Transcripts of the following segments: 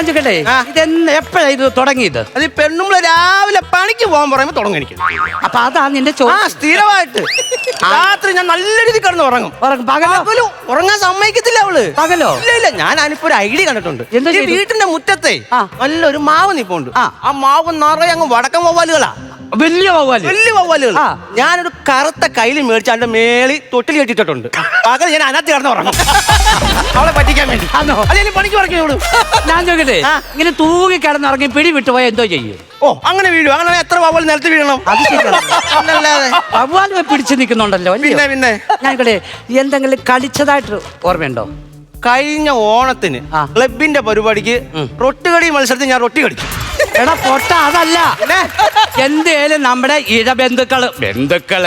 ചോദിക്കട്ടെ ആ. ഇതെന്ന് എപ്പോഴാ ഇത് തുടങ്ങിയത്? അത് ഈ പെണ്ണുമ്പൾ രാവിലെ പണിക്ക് പോകാൻ പറയുമ്പോ തുടങ്ങി എനിക്ക് അപ്പൊ അതാ നിന്റെ ആ ചോദ്യം സ്ഥിരമായിട്ട് രാത്രി ഞാൻ നല്ല രീതിയിൽ കിടന്ന് ഉറങ്ങും. ഉറങ്ങും. പകലോ? പകലും ഉറങ്ങാൻ സമ്മതിക്കത്തില്ല അവൾ. പകലോ? ഇല്ല ഇല്ല ഞാൻ അതിനിപ്പോ ഒരു ഐഡിയ കണ്ടിട്ടുണ്ട്. എന്താ ഈ ചെയ്തു? വീട്ടിന്റെ മുറ്റത്തെ ആ. നല്ലൊരു മാവ് നിപ്പുണ്ട്. ആ. ആ മാവ് നിറയെ അങ്ങ് വടക്കം വവ്വാലുകളാ. വലിയ വവ്വാൽ. വലിയ വവ്വാലുകൾ. ആ. ഞാനൊരു കറുത്ത കയ്യിൽ മേടിച്ച് അതിന്റെ മേളി തൊട്ടിൽ കെട്ടിട്ടുണ്ട് പകൽ ഞാൻ അതിനകത്ത് കിടന്ന് ഉറങ്ങും. അവളെ പറ്റിക്കാൻ വേണ്ടി. ആണോ? അല്ലെങ്കിൽ പണിക്ക് പറഞ്ഞു ഞാൻ ചോദിക്കട്ടെ ആ. ഇങ്ങനെ തൂങ്ങി കിടന്നിറങ്ങി പിടി വിട്ടുപോയ എന്തോ ചെയ്യും? ഓ അങ്ങനെ വീഴും. അങ്ങനെ എത്ര വവ്വാൽ നിലത്ത് വീഴണം. അത് ശരിയാണ്. പിടിച്ചു നിൽക്കുന്നുണ്ടല്ലോ അല്ലയോ? പിന്നെ പിന്നെ. ഞാൻ ഇവിടെ എന്തെങ്കിലും കളിച്ചതായിട്ട് ഓർമ്മയുണ്ടോ? കഴിഞ്ഞ ഓണത്തിന് ആ. ക്ലബിന്റെ പരിപാടിക്ക് റൊട്ടുകടി മത്സരത്തിൽ ഞാൻ റൊട്ടി കടിച്ചു എടാ പൊട്ട അതല്ല. എന്തേലും നമ്മുടെ ഇഴബന്ധുക്കൾ. ബന്ധുക്കൾ.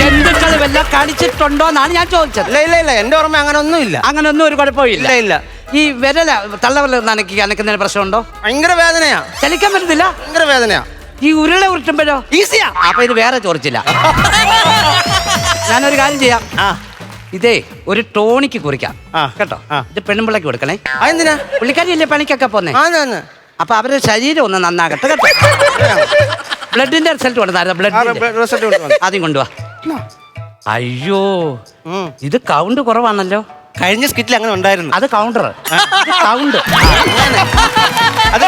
ബന്ധുക്കൾ വല്ല കളിച്ചിട്ടുണ്ടോ എന്നാണ് ഞാൻ ചോദിച്ചത്. ഇല്ല ഇല്ല ഇല്ല. എന്റെ ഓർമ്മ അങ്ങനെ ഒന്നുമില്ല അങ്ങനൊന്നും ഒരു കുഴപ്പമില്ല. ഇല്ല ഇല്ല. ഈ വിരല തള്ളവരൽ നനക്കി അനക്കുന്നതിന് പ്രശ്നമുണ്ടോ? ഭയങ്കര വേദനയാ. ചലിക്കാൻ പറ്റത്തില്ല? ഭയങ്കര വേദനയാ. ഈ ഉരുള ഉരുട്ടുമ്പോഴോ? ഈസിയാ. അപ്പൊ ഇത് വേറെ ചോദിച്ചില്ല ഞാനൊരു കാര്യം ചെയ്യാം. ആ. ഇതേ ഒരു ടോണിക്ക് കുറിക്കാം. ആ. കേട്ടോ? ആ. ഇത് പെണ്ണുമ്പിള്ളക്ക് കൊടുക്കണേ. അതെന്തിനാ? പുള്ളിക്കാരിയല്ലേ പണിക്കൊക്കെ പോന്നെ? ആന്ന് അപ്പൊ അവരുടെ ശരീരം ഒന്ന് നന്നാകട്ടെ കേട്ടോ? ബ്ലഡിന്റെ റിസൾട്ട് കൊണ്ടുവന്നായിരുന്നു ബ്ലഡ് ബ്ലഡ് റിസൾട്ട് കൊണ്ടുവന്നു. ആദ്യം കൊണ്ടുവാ. അയ്യോ. ഇത് കൗണ്ട് കുറവാണല്ലോ. കഴിഞ്ഞ സ്കിറ്റിൽ അങ്ങനെ ഉണ്ടായിരുന്നു. അത് കൗണ്ടർ കൗണ്ട്. അത്